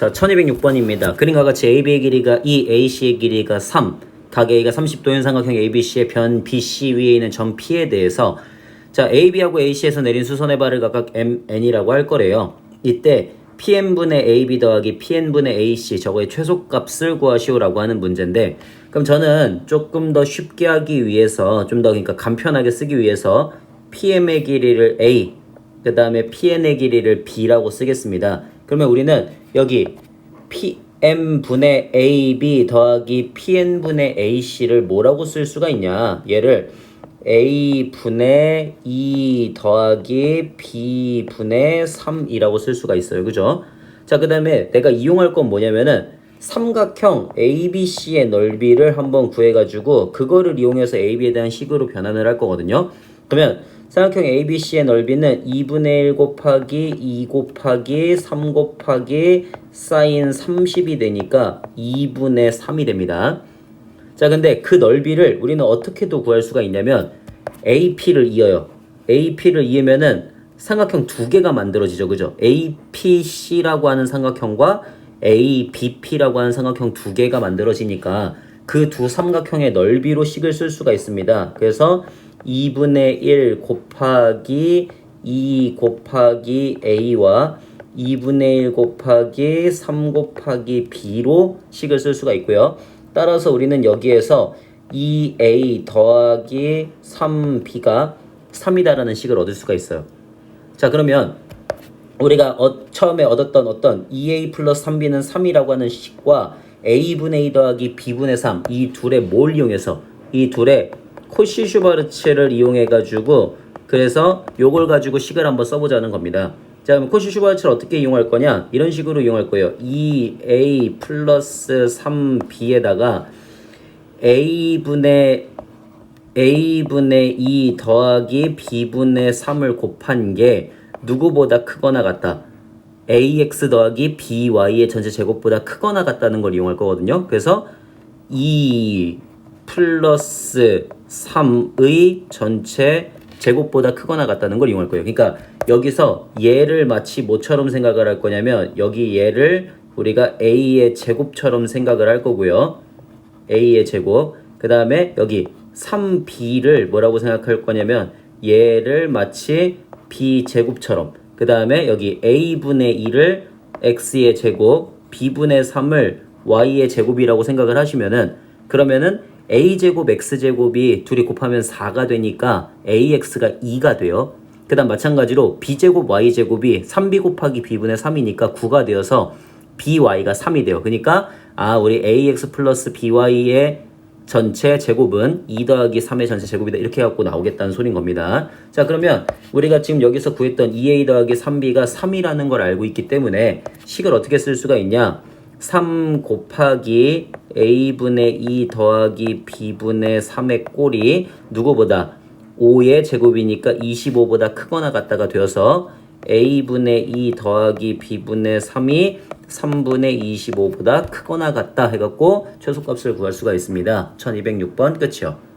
자, 1206번입니다. 그림과 같이 AB의 길이가 2, AC의 길이가 3, 각 A가 30도인 삼각형 ABC의 변 BC 위에 있는 점 P에 대해서 자, AB하고 AC에서 내린 수선의 발을 각각 M, N이라고 할 거래요. 이때 PN분의 AB 더하기 PN분의 AC 저거의 최소값을 구하시오라고 하는 문제인데 그럼 저는 조금 더 쉽게 하기 위해서 좀 더 그러니까 간편하게 쓰기 위해서 PM의 길이를 A 그 다음에 PN의 길이를 B라고 쓰겠습니다. 그러면 우리는 여기 PM분의 AB 더하기 PN분의 AC를 뭐라고 쓸 수가 있냐 얘를 A분의 2 더하기 B분의 3이라고 쓸 수가 있어요. 그죠? 자, 그 다음에 내가 이용할 건 뭐냐면은 삼각형 ABC의 넓이를 한번 구해가지고 그거를 이용해서 AB에 대한 식으로 변환을 할 거거든요. 그러면 삼각형 ABC의 넓이는 2분의 1 곱하기 2 곱하기 3 곱하기 사인 30이 되니까 2분의 3이 됩니다. 자, 근데 그 넓이를 우리는 어떻게도 구할 수가 있냐면 AP를 이어요. AP를 이으면은 삼각형 두 개가 만들어지죠. 그죠? APC라고 하는 삼각형과 ABP라고 하는 삼각형 두 개가 만들어지니까 그 두 삼각형의 넓이로 식을 쓸 수가 있습니다. 그래서 2분의 1 곱하기 2 곱하기 A와 2분의 1 곱하기 3 곱하기 B로 식을 쓸 수가 있고요. 따라서 우리는 여기에서 2A 더하기 3B가 3이다라는 식을 얻을 수가 있어요. 자, 그러면 우리가 어, 처음에 얻었던 어떤 2A 플러스 3B는 3이라고 하는 식과 A분의 2 더하기 B분의 3 이 둘의 뭘 이용해서 이 둘의 코시-슈바르츠를 이용해 가지고 그래서 요걸 가지고 식을 한번 써보자는 겁니다. 자 그럼 코시-슈바르츠를 어떻게 이용할 거냐 이런 식으로 이용할 거예요. 2A 플러스 3B에다가 A분의 A분의 2 더하기 B분의 3을 곱한 게 누구보다 크거나 같다. AX 더하기 BY의 전체 제곱보다 크거나 같다는 걸 이용할 거거든요. 그래서 2 플러스 3의 전체 제곱보다 크거나 같다는 걸 이용할 거예요. 그러니까 여기서 얘를 마치 뭐처럼 생각을 할 거냐면 여기 얘를 우리가 A의 제곱처럼 생각을 할 거고요. A의 제곱. 그 다음에 여기 3B를 뭐라고 생각할 거냐면 얘를 마치 B 제곱처럼. 그 다음에 여기 A분의 2를 X의 제곱, B분의 3을 Y의 제곱이라고 생각을 하시면은 그러면은 A 제곱 X 제곱이 둘이 곱하면 4가 되니까 AX가 2가 돼요. 그 다음 마찬가지로 B 제곱 Y 제곱이 3B 곱하기 B분의 3이니까 9가 되어서 BY가 3이 돼요. 그러니까 아 우리 AX 플러스 BY의 전체 제곱은 2 더하기 3의 전체 제곱이다 이렇게 갖고 나오겠다는 소린 겁니다. 자 그러면 우리가 지금 여기서 구했던 2A 더하기 3B가 3이라는 걸 알고 있기 때문에 식을 어떻게 쓸 수가 있냐 3 곱하기 A분의 2 더하기 B분의 3의 꼴이 누구보다 5의 제곱이니까 25보다 크거나 같다가 되어서 A분의 2 더하기 B분의 3이 3분의 25보다 크거나 같다 해갖고 최소값을 구할 수가 있습니다. 1206번 끝이요.